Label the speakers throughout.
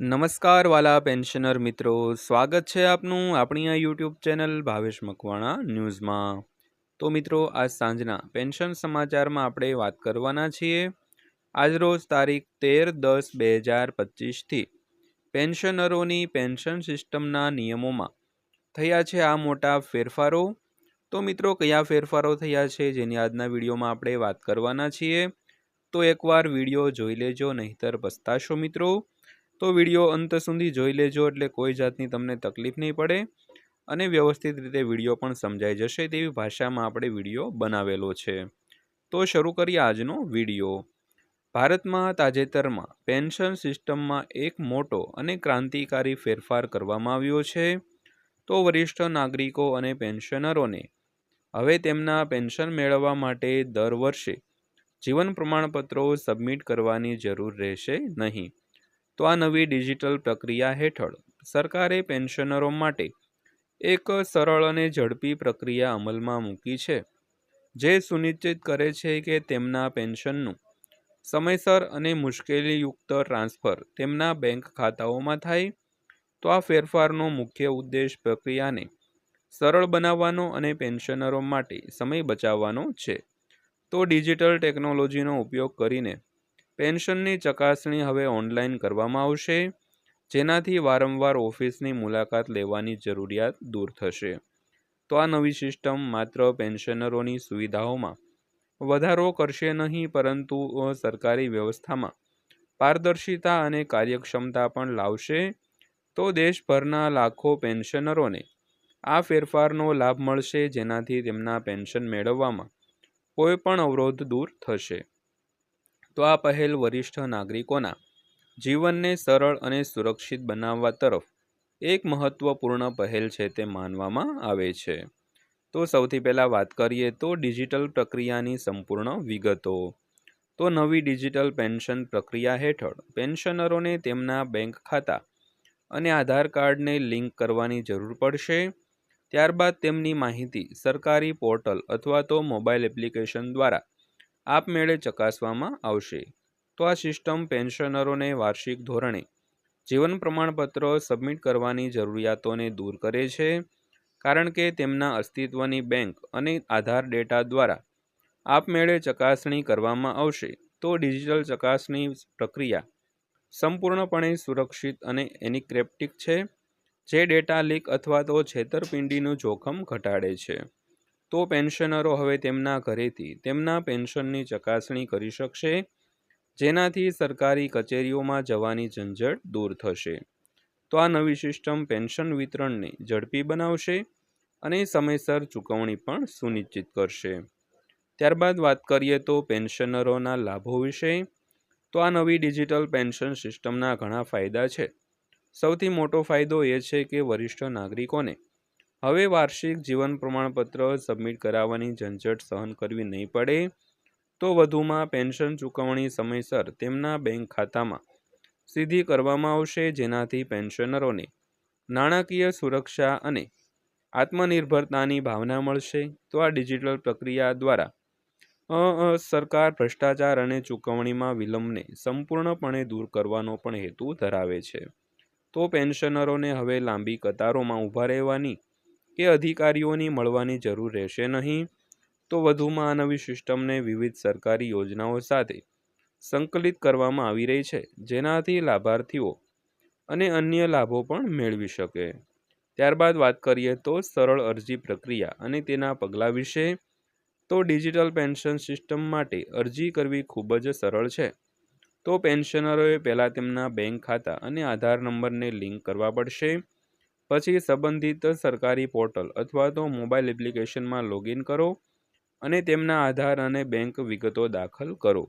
Speaker 1: નમસ્કાર વાલા પેન્શનર મિત્રો, સ્વાગત છે આપનું આપણી આ યુટ્યુબ ચેનલ ભાવેશ મકવાણા ન્યૂઝમાં. તો મિત્રો, આજ સાંજના પેન્શન સમાચારમાં આપણે વાત કરવાના છીએ. આજરોજ તારીખ તેર દસ બે હજાર પચીસથી પેન્શનરોની પેન્શન સિસ્ટમના નિયમોમાં થયા છે આ મોટા ફેરફારો. તો મિત્રો, કયા ફેરફારો થયા છે જેની આજના વિડીયોમાં આપણે વાત કરવાના છીએ. તો એકવાર વીડિયો જોઈ લેજો, નહીતર પસ્તાશો મિત્રો. તો વીડિયો અંત સુધી જોઈ લેજો એટલે કોઈ જાતની તમને તકલીફ નહીં પડે અને વ્યવસ્થિત રીતે વીડિયો પણ સમજાઈ જશે તેવી ભાષામાં આપણે વીડિયો બનાવેલો છે. તો શરૂ કરીએ આજનો વીડિયો. ભારતમાં તાજેતરમાં પેન્શન સિસ્ટમમાં એક મોટો અને ક્રાંતિકારી ફેરફાર કરવામાં આવ્યો છે. તો વરિષ્ઠ નાગરિકો અને પેન્શનરોને હવે તેમના પેન્શન મેળવવા માટે દર વર્ષે જીવન પ્રમાણપત્રો સબમિટ કરવાની જરૂર રહેશે નહીં. તો આ નવી ડિજિટલ પ્રક્રિયા હેઠળ સરકારે પેન્શનરો માટે એક સરળ અને ઝડપી પ્રક્રિયા અમલમાં મૂકી છે, જે સુનિશ્ચિત કરે છે કે તેમના પેન્શનનું સમયસર અને મુશ્કેલીયુક્ત ટ્રાન્સફર તેમના બેંક ખાતાઓમાં થાય, તો આ ફેરફારનો મુખ્ય ઉદ્દેશ પ્રક્રિયાને સરળ બનાવવાનો અને પેન્શનરો માટે સમય બચાવવાનો છે. તો ડિજિટલ ટેકનોલોજીનો ઉપયોગ કરીને પેન્શનની ચકાસણી હવે ઓનલાઈન કરવામાં આવશે, જેનાથી વારંવાર ઓફિસની મુલાકાત લેવાની જરૂરિયાત દૂર થશે. તો આ નવી સિસ્ટમ માત્ર પેન્શનરોની સુવિધાઓમાં વધારો કરશે નહીં, પરંતુ સરકારી વ્યવસ્થામાં પારદર્શિતા અને કાર્યક્ષમતા પણ લાવશે, તો દેશભરના લાખો પેન્શનરોને આ ફેરફારનો લાભ મળશે, જેનાથી તેમના પેન્શન મેળવવામાં કોઈપણ અવરોધ દૂર થશે. તો આ પહેલ વરિષ્ઠ નાગરિકોના જીવનને સરળ અને સુરક્ષિત બનાવવા તરફ એક મહત્વપૂર્ણ પહેલ છે તે માનવામાં આવે છે. તો સૌથી પહેલાં વાત કરીએ તો ડિજિટલ પ્રક્રિયાની સંપૂર્ણ વિગતો. તો નવી ડિજિટલ પેન્શન પ્રક્રિયા હેઠળ પેન્શનરોને તેમના બેંક ખાતા અને આધાર કાર્ડને લિંક કરવાની જરૂર પડશે. ત્યારબાદ તેમની માહિતી સરકારી પોર્ટલ અથવા તો મોબાઈલ એપ્લિકેશન દ્વારા આપમેળે ચકાસવામાં આવશે. તો આ સિસ્ટમ પેન્શનરોને વાર્ષિક ધોરણે જીવન પ્રમાણપત્રો સબમિટ કરવાની જરૂરિયાતોને દૂર કરે છે, કારણ કે તેમના અસ્તિત્વની બેંક અને આધાર ડેટા દ્વારા આપમેળે ચકાસણી કરવામાં આવશે. તો ડિજિટલ ચકાસણી પ્રક્રિયા સંપૂર્ણપણે સુરક્ષિત અને એનિક્રેપ્ટિક છે, જે ડેટા લીક અથવા તો છેતરપિંડીનું જોખમ ઘટાડે છે. તો પેન્શનરો હવે તેમના ઘરેથી તેમના પેન્શનની ચકાસણી કરી શકશે, જેનાથી સરકારી કચેરીઓમાં જવાની ઝંઝટ દૂર થશે. તો આ નવી સિસ્ટમ પેન્શન વિતરણને ઝડપી બનાવશે અને સમયસર ચૂકવણી પણ સુનિશ્ચિત કરશે. ત્યારબાદ વાત કરીએ તો પેન્શનરોના લાભો વિશે. તો આ નવી ડિજિટલ પેન્શન સિસ્ટમના ઘણા ફાયદા છે. સૌથી મોટો ફાયદો એ છે કે વરિષ્ઠ નાગરિકોને હવે વાર્ષિક જીવન પ્રમાણપત્ર સબમિટ કરાવવાની ઝંઝટ સહન કરવી નહીં પડે તો વધુમાં પેન્શન ચૂકવણી સમયસર તેમના બેંક ખાતામાં સીધી કરવામાં આવશે, જેનાથી પેન્શનરોને નાણાકીય સુરક્ષા અને આત્મનિર્ભરતાની ભાવના મળશે. તો આ ડિજિટલ પ્રક્રિયા દ્વારા સરકાર ભ્રષ્ટાચાર અને ચૂકવણીમાં વિલંબને સંપૂર્ણપણે દૂર કરવાનો પણ હેતુ ધરાવે છે. તો પેન્શનરોને હવે લાંબી કતારોમાં ઊભા રહેવાની કે અધિકારીઓની મળવાની જરૂર રહેશે નહીં, તો વધુમાં આ નવી સિસ્ટમને વિવિધ સરકારી યોજનાઓ સાથે સંકલિત કરવામાં આવી રહી છે, જેનાથી લાભાર્થીઓ અને અન્ય લાભો પણ મેળવી શકે. ત્યારબાદ વાત કરીએ તો સરળ અરજી પ્રક્રિયા અને તેના પગલાં વિશે, તો ડિજિટલ પેન્શન સિસ્ટમ માટે અરજી કરવી ખૂબ જ સરળ છે. તો પેન્શનરોએ પહેલાં તેમના બેંક ખાતા અને આધાર નંબરને લિંક કરવા પડશે. પછી સંબંધિત સરકારી પોર્ટલ અથવા તો મોબાઈલ એપ્લિકેશનમાં લોગિન કરો અને તેમના આધાર અને બેંક વિગતો દાખલ કરો.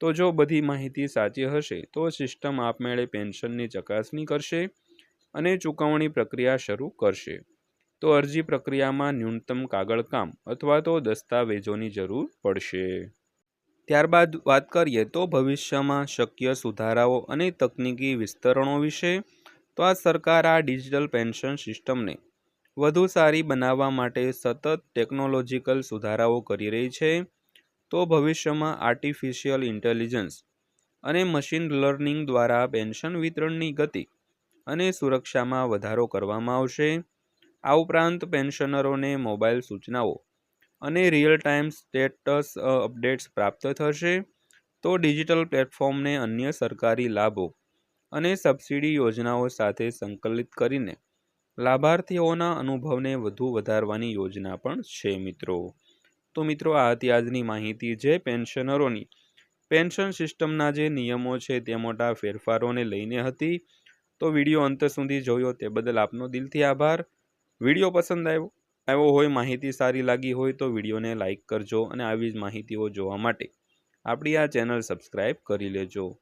Speaker 1: તો જો બધી માહિતી સાચી હશે, તો સિસ્ટમ આપમેળે પેન્શનની ચકાસણી કરશે અને ચૂકવણી પ્રક્રિયા શરૂ કરશે. તો અરજી પ્રક્રિયામાં ન્યૂનતમ કાગળ કામ અથવા તો દસ્તાવેજોની જરૂર પડશે. ત્યારબાદ વાત કરીએ તો ભવિષ્યમાં શક્ય સુધારાઓ અને તકનીકી વિસ્તરણો વિશે. તો આ સરકાર આ ડિજિટલ પેન્શન સિસ્ટમને વધુ સારી બનાવવા માટે સતત ટેકનોલોજીકલ સુધારાઓ કરી રહી છે, તો ભવિષ્યમાં આર્ટિફિશિયલ ઇન્ટેલિજન્સ અને મશીન લર્નિંગ દ્વારા પેન્શન વિતરણની ગતિ અને સુરક્ષામાં વધારો કરવામાં આવશે. આ ઉપરાંત પેન્શનરોને મોબાઈલ સૂચનાઓ અને રિયલ ટાઈમ સ્ટેટસ અપડેટ્સ પ્રાપ્ત થશે, તો ડિજિટલ પ્લેટફોર્મને અન્ય સરકારી લાભો અને સબસિડી યોજનાઓ સાથે સંકલિત કરીને લાભાર્થીઓના અનુભવને વધુ વધારવાની યોજના પણ છે, મિત્રો. તો મિત્રો, આ હતી આજની માહિતી જે પેન્શનરોની. પેન્શન સિસ્ટમના જે નિયમો છે તે મોટા ફેરફારોને લઈને હતી. તો વીડિયો અંત સુધી જોયો તે બદલ આપનો દિલથી આભાર. વીડિયો પસંદ આવ્યો આવ્યો હોય, માહિતી સારી લાગી હોય તો વિડીયોને લાઇક કરજો અને આવી જ માહિતીઓ જોવા માટે આપણી આ ચેનલ સબસ્ક્રાઈબ કરી લેજો.